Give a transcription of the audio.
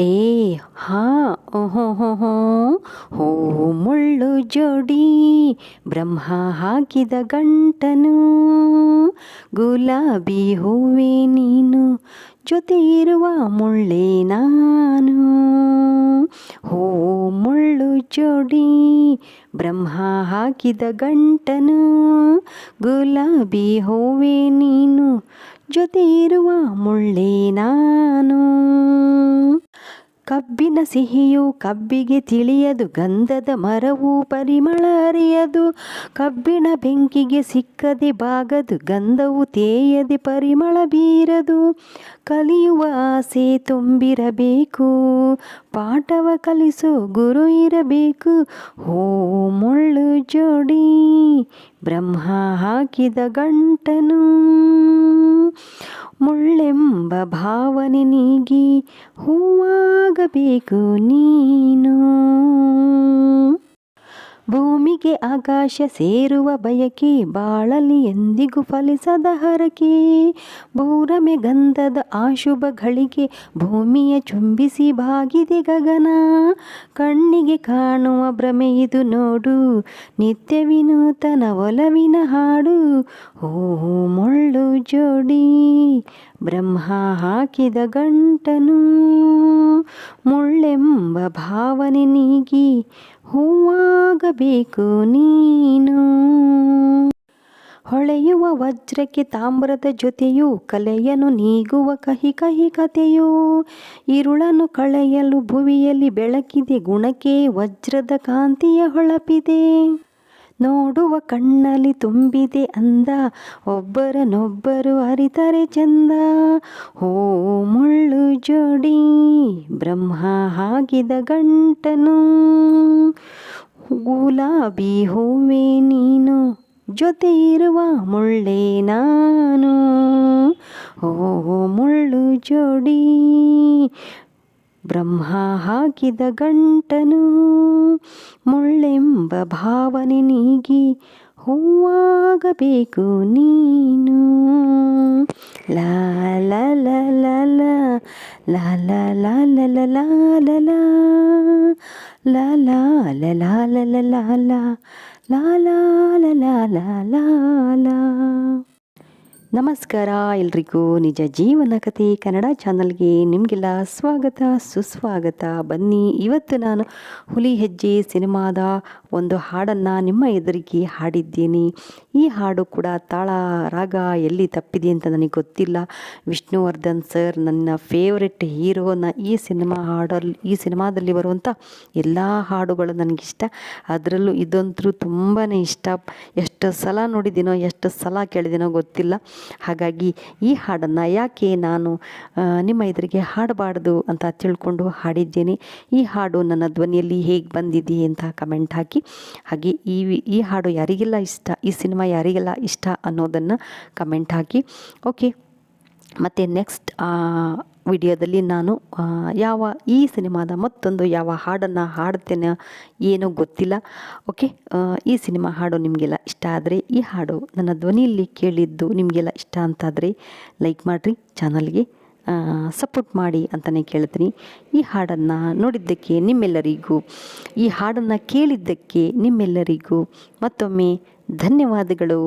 ಏ, ಹಾ ಓಹೋ ಹೋ ಹೋ ಮುಳ್ಳು ಜೋಡಿ ಬ್ರಹ್ಮ ಹಾಕಿದ ಗಂಟನು, ಗುಲಾಬಿ ಹೂವೆ ನೀನು ಜೊತೆ ಇರುವ ಮುಳ್ಳೆ ನಾನು. ಹೋ, ಮುಳ್ಳು ಜೋಡಿ ಬ್ರಹ್ಮ ಹಾಕಿದ ಗಂಟನು, ಗುಲಾಬಿ ಹೂವೆ ನೀನು ಜೊತೆ ಇರುವ ಮುಳ್ಳೆ ನಾನು. ಕಬ್ಬಿನ ಸಿಹಿಯು ಕಬ್ಬಿಗೆ ತಿಳಿಯದು, ಗಂಧದ ಮರವು ಪರಿಮಳ ಅರಿಯದು. ಕಬ್ಬಿಣ ಬೆಂಕಿಗೆ ಸಿಕ್ಕದೆ ಬಾಗದು, ಗಂಧವು ತೇಯದೆ ಪರಿಮಳ ಬೀರದು. ಕಲಿಯುವ ಆಸೆ ತುಂಬಿರಬೇಕು, ಪಾಠವ ಕಲಿಸೋ ಗುರು ಇರಬೇಕು. ಹೋ ಮುಳ್ಳು ಜೋಡಿ ಬ್ರಹ್ಮ ಹಾಕಿದ ಗಂಟನು. ಮುಳ್ಳೆಂಬ ಭಾವನೆ ನೀಗಿ ಹೂವಾಗಬೇಕು ನೀನು. ಭೂಮಿಗೆ ಆಕಾಶ ಸೇರುವ ಬಯಕೆ ಬಾಳಲಿ ಎಂದಿಗೂ ಫಲಿಸದ ಹರಕೆ. ಭೂರಮೆ ಗಂಧದ ಆಶುಭ ಗಳಿಗೆ ಭೂಮಿಯ ಚುಂಬಿಸಿ ಬಾಗಿದೆ ಗಗನ. ಕಣ್ಣಿಗೆ ಕಾಣುವ ಭ್ರಮೆ ಇದು ನೋಡು, ನಿತ್ಯ ವಿನೂತನ ಒಲವಿನ ಹಾಡು. ಓ ಮುಳ್ಳು ಜೋಡಿ ಬ್ರಹ್ಮ ಹಾಕಿದ ಗಂಟನು. ಮುಳ್ಳೆಂಬ ಭಾವನೆ ನೀಗಿ ಹೂವಾಗಬೇಕು ನೀನು. ಹೊಳೆಯುವ ವಜ್ರಕ್ಕೆ ತಾಮ್ರದ ಜೊತೆಯು ಕಲೆಯನು ನೀಗುವ ಕಹಿ ಕಹಿ ಕಥೆಯು. ಇರುಳನ್ನು ಕಳೆಯಲು ಭುವಿಯಲ್ಲಿ ಬೆಳಕಿದೆ ಗುಣಕ್ಕೆ ವಜ್ರದ ಕಾಂತಿಯ ಹೊಳಪಿದೆ. ನೋಡುವ ಕಣ್ಣಲ್ಲಿ ತುಂಬಿದೆ ಅಂದ. ಒಬ್ಬರನೊಬ್ಬರು ಅರಿತರೆ ಚಂದ. ಹೋ ಮುಳ್ಳು ಜೋಡಿ ಬ್ರಹ್ಮ ಹಾಗಿದ ಗಂಟನು. ಗುಲಾಬಿ ಹೂವೆ ನೀನು ಜೊತೆ ಇರುವ ಮುಳ್ಳೆ ನಾನು. ಓ ಮುಳ್ಳು ಜೋಡಿ ಬ್ರಹ್ಮ ಹಾಕಿದ ಗಂಟನು ಮುಳ್ಳೆಂಬ ಭಾವನೆ ನೀಗಿ ಹೂವಾಗಬೇಕು ನೀನು ಲಾ ಲಾಲ ಲಾ ಲ ಲ ಲ ಲ ಲ ಲ ಲ ಲಾ ನಮಸ್ಕಾರ ಎಲ್ರಿಗೂ. ನಿಜ ಜೀವನ ಕಥೆ ಕನ್ನಡ ಚಾನಲ್ಗೆ ನಿಮಗೆಲ್ಲ ಸ್ವಾಗತ, ಸುಸ್ವಾಗತ. ಬನ್ನಿ, ಇವತ್ತು ನಾನು ಹುಲಿ ಹೆಜ್ಜೆ ಸಿನಿಮಾದ ಒಂದು ಹಾಡನ್ನು ನಿಮ್ಮ ಎದುರಿಗೆ ಹಾಡಿದ್ದೇನೆ. ಈ ಹಾಡು ಕೂಡ ತಾಳ ರಾಗ ಎಲ್ಲಿ ತಪ್ಪಿದೆ ಅಂತ ನನಗೆ ಗೊತ್ತಿಲ್ಲ. ವಿಷ್ಣುವರ್ಧನ್ ಸರ್ ನನ್ನ ಫೇವ್ರೆಟ್ ಹೀರೋನ ಈ ಸಿನಿಮಾ ಹಾಡಲ್ಲಿ ಈ ಸಿನಿಮಾದಲ್ಲಿ ಬರುವಂಥ ಎಲ್ಲ ಹಾಡುಗಳು ನನಗಿಷ್ಟ. ಅದರಲ್ಲೂ ಇದಂತೂ ತುಂಬಾ ಇಷ್ಟ. ಎಷ್ಟು ಸಲ ನೋಡಿದ್ದೀನೋ, ಎಷ್ಟು ಸಲ ಕೇಳಿದಿನೋ ಗೊತ್ತಿಲ್ಲ. ಹಾಗಾಗಿ ಈ ಹಾಡನ್ನು ಯಾಕೆ ನಾನು ನಿಮ್ಮ ಎದುರಿಗೆ ಹಾಡಬಾರ್ದು ಅಂತ ತಿಳ್ಕೊಂಡು ಹಾಡಿದ್ದೇನೆ. ಈ ಹಾಡು ನನ್ನ ಧ್ವನಿಯಲ್ಲಿ ಹೇಗೆ ಬಂದಿದೆ ಅಂತ ಕಮೆಂಟ್ ಹಾಕಿ. ಹಾಗೆ ಈ ಈ ಹಾಡು ಯಾರಿಗೆಲ್ಲ ಇಷ್ಟ, ಈ ಸಿನಿಮಾ ಯಾರಿಗೆಲ್ಲ ಇಷ್ಟ ಅನ್ನೋದನ್ನು ಕಮೆಂಟ್ ಹಾಕಿ. ಓಕೆ, ಮತ್ತು ನೆಕ್ಸ್ಟ್ ವಿಡಿಯೋದಲ್ಲಿ ನಾನು ಯಾವ ಈ ಸಿನಿಮಾದ ಮತ್ತೊಂದು ಯಾವ ಹಾಡನ್ನು ಹಾಡ್ತೇನೆ ಏನೋ ಗೊತ್ತಿಲ್ಲ, ಓಕೆ? ಈ ಸಿನಿಮಾ ಹಾಡು ನಿಮಗೆಲ್ಲ ಇಷ್ಟ ಆದರೆ ಈ ಹಾಡು ನನ್ನ ಧ್ವನಿಯಲ್ಲಿ ಕೇಳಿದ್ದು ನಿಮಗೆಲ್ಲ ಇಷ್ಟ ಅಂತಾದರೆ ಲೈಕ್ ಮಾಡಿರಿ, ಚಾನಲ್ಗೆ ಸಪೋರ್ಟ್ ಮಾಡಿ ಅಂತಲೇ ಕೇಳ್ತೀನಿ. ಈ ಹಾಡನ್ನು ನೋಡಿದ್ದಕ್ಕೆ ನಿಮ್ಮೆಲ್ಲರಿಗೂ, ಈ ಹಾಡನ್ನು ಕೇಳಿದ್ದಕ್ಕೆ ನಿಮ್ಮೆಲ್ಲರಿಗೂ ಮತ್ತೊಮ್ಮೆ ಧನ್ಯವಾದಗಳು.